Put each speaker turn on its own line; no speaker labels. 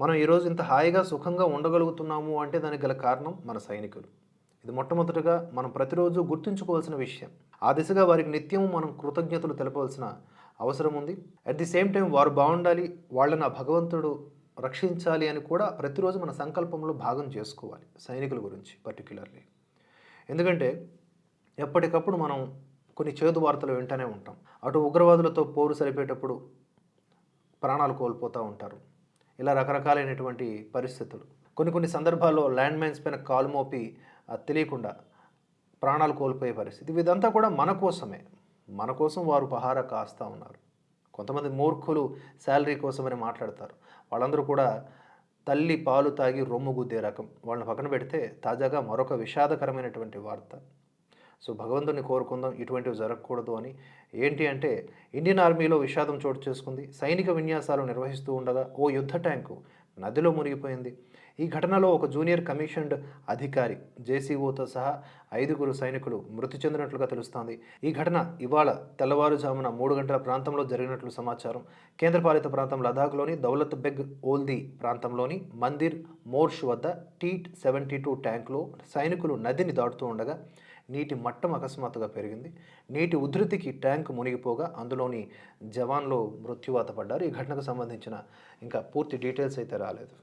మనం ఈరోజు ఇంత హాయిగా సుఖంగా ఉండగలుగుతున్నాము అంటే దానికి గల కారణం మన సైనికులు. ఇది మొట్టమొదటిగా మనం ప్రతిరోజు గుర్తుంచుకోవాల్సిన విషయం. ఆ దిశగా వారికి నిత్యం మనం కృతజ్ఞతలు తెలపవలసిన అవసరం ఉంది. అట్ ది సేమ్ టైం వారు బాగుండాలి వాళ్ళని ఆ భగవంతుడు రక్షించాలి అని కూడా ప్రతిరోజు మన సంకల్పంలో భాగం చేసుకోవాలి సైనికుల గురించి పర్టికులర్లీ ఎందుకంటే ఎప్పటికప్పుడు మనం కొన్ని చేదు వార్తలు వింటూనే ఉంటాం. అటు ఉగ్రవాదులతో పోరు సరిపేటప్పుడు ప్రాణాలు కోల్పోతూ ఉంటారు. ఇలా రకరకాలైనటువంటి పరిస్థితులు. కొన్ని కొన్ని సందర్భాల్లో ల్యాండ్ మైన్స్ పైన కాలు మోపి తెలియకుండా ప్రాణాలు కోల్పోయే పరిస్థితి. ఇదంతా కూడా మన కోసమే. మన కోసం వారు పహారా కాస్తూ ఉన్నారు. కొంతమంది మూర్ఖులు శాలరీ కోసమని మాట్లాడతారు. వాళ్ళందరూ కూడా తల్లి పాలు తాగి రొమ్ము గుద్దే రకం. వాళ్ళని పక్కన పెడితే తాజాగా మరొక విషాదకరమైనటువంటి వార్త. సో భగవంతుని కోరుకుందాం ఇటువంటివి జరగకూడదు అని. ఏంటి అంటే ఇండియన్ ఆర్మీలో విషాదం చోటు చేసుకుంది. సైనిక విన్యాసాలు నిర్వహిస్తూ ఉండగా ఓ యుద్ధ ట్యాంకు నదిలో మునిగిపోయింది. ఈ ఘటనలో ఒక జూనియర్ కమిషన్డ్ అధికారి జేసీఓతో సహా ఐదుగురు సైనికులు మృతి చెందినట్లుగా తెలుస్తోంది. ఈ ఘటన ఇవాళ తెల్లవారుజామున మూడు గంటల ప్రాంతంలో జరిగినట్లు సమాచారం. కేంద్రపాలిత ప్రాంతం లదాఖ్లోని దౌలత్ బెగ్ ఓల్ది ప్రాంతంలోని మందిర్ మోర్ష్ వద్ద టీట్ సెవెంటీ టూ ట్యాంకులో సైనికులు నదిని దాటుతూ ఉండగా నీటి మట్టం అకస్మాత్తుగా పెరిగింది. నీటి ఉధృతికి ట్యాంక్ మునిగిపోగా అందులోని జవాన్లు మృత్యువాత పడ్డారు. ఈ ఘటనకు సంబంధించిన ఇంకా పూర్తి డీటెయిల్స్ అయితే రాలేదు.